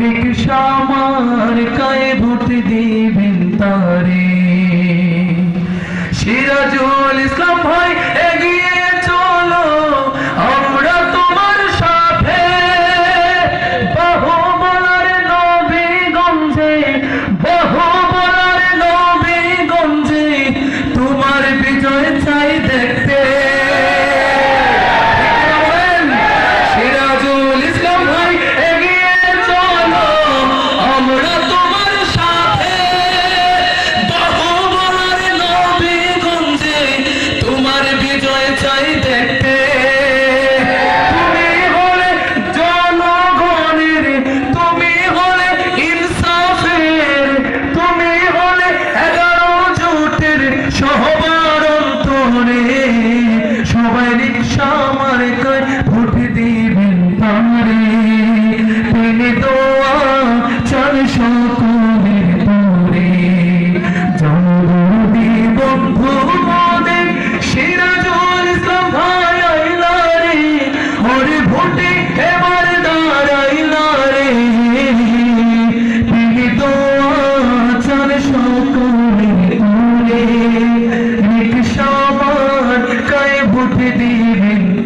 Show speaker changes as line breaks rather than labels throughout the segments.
রিক্সা আমার কায়ে ভোট দিবেন তারে। সিরাজুল ইসলাম ভাই এগিয়ে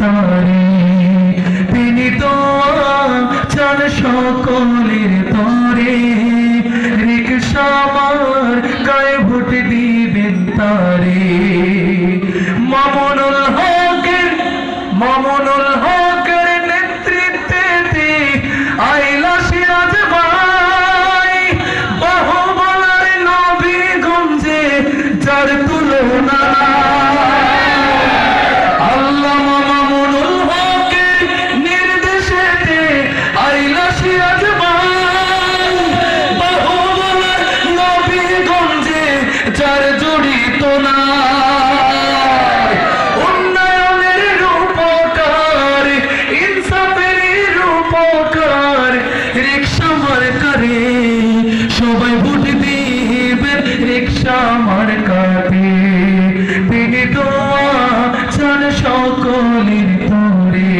তারে তিনি তো চান সকলের তরে। রিক্সামার রিক্সা আমার কাঁধে। পীড়িত চান সকলের পরে।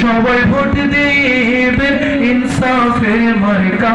সবাই ভোট দেবে ইনসাফের মার্কা।